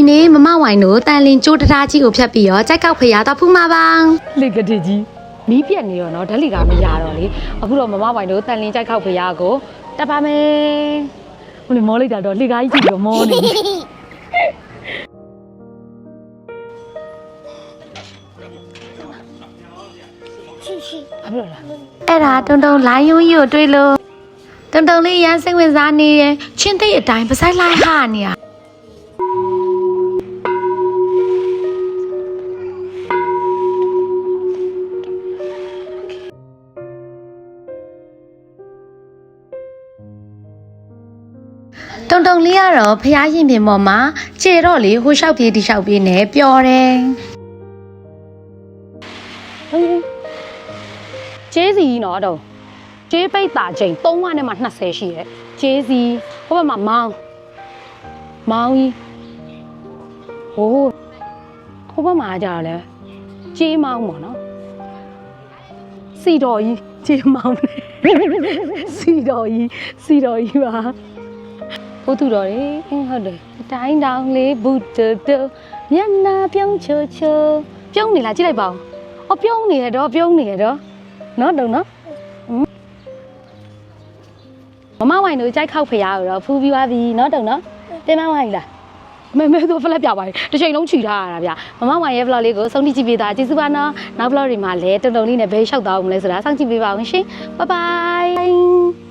ဒီနေ့မမဝိုင်တို့တန်လင်းကျိုးတထားကြီးကိုဖြတ်ပြီးတော့ကြိုက်ကောက်ဖရားတော့ဖူးမှာပါလေကတိကြီးမီးပြက်နေရောနော်ဓာတ်လီကမရတော့လေအခုတော့မမပိုင်တို့တန်လင်းကြိုက်ခောက်ဖရားကိုတက်ပါမယ်ဟိုလေမောလိုက်တာတော့လေကားကြီးကြည့်ပြီးတော့မောနေတယ်ဘာဖြစ်လို့လဲအဲ့ဒါတုံတုံလိုင်းယုံကြီးကိုတွေ့လို့တုံတုံလေးရမ်းစိတ်ဝင်စားနေတယ်ချင်းသိအတိုင်းပစိုက်လိုက်ဟာနေရ တုံတုံလေးကတော့ဖះရင်ပြင်ပေါ်မှာခြေတော့လေဟိုလျှောက်ပြေးဒီလျှောက်ပြေးနဲ့ပျော်တယ်ဟေးကျေးစီနော်တော့ကျေးပိတ်တာချိန်3ဝနဲ့မှ20ရှိရဲ့ကျေးစီဟိုဘက်မှာမောင်းမောင်းကြီးဟိုဟိုဘက်မှာကြတော့လေကျေးမောင်းပေါ့နော်စီတော်ကြီးကျေးမောင်းလေစီတော်ကြီးစီတော်ကြီးပါ ဘုသူတော်လေအင်းဟုတ်တယ်အတိုင်းတောင်လေးဘုဒ္ဓတောမျက်နာပြုံးချိုချိုပြုံးနေလားကြည့်လိုက်ပါဦး။အော်ပြုံးနေရတော့ပြုံးနေရတော့နော်တုံနော်။မမဝိုင်တို့ကြိုက်ခောက်ဖရားတော့ဖူးပြီးသွားပြီနော်တုံနော်။တင်မဝိုင်လား။မဲမဲတို့ဖလက်ပြပါလေတစ်ချိန်လုံးခြီထားရတာဗျမမဝိုင်ရဲ့ vlog လေးကိုဆုံးဖြတ်ကြည့်ပေးတာကျေးဇူးပါနော်နောက် vlog တွေမှာလည်းတုံတုံလေးနဲ့ဘယ်လျှောက်သွားအောင်မလဲဆိုတာစောင့်ကြည့်ပေးပါအောင်ရှင်ဘိုင်ဘိုင်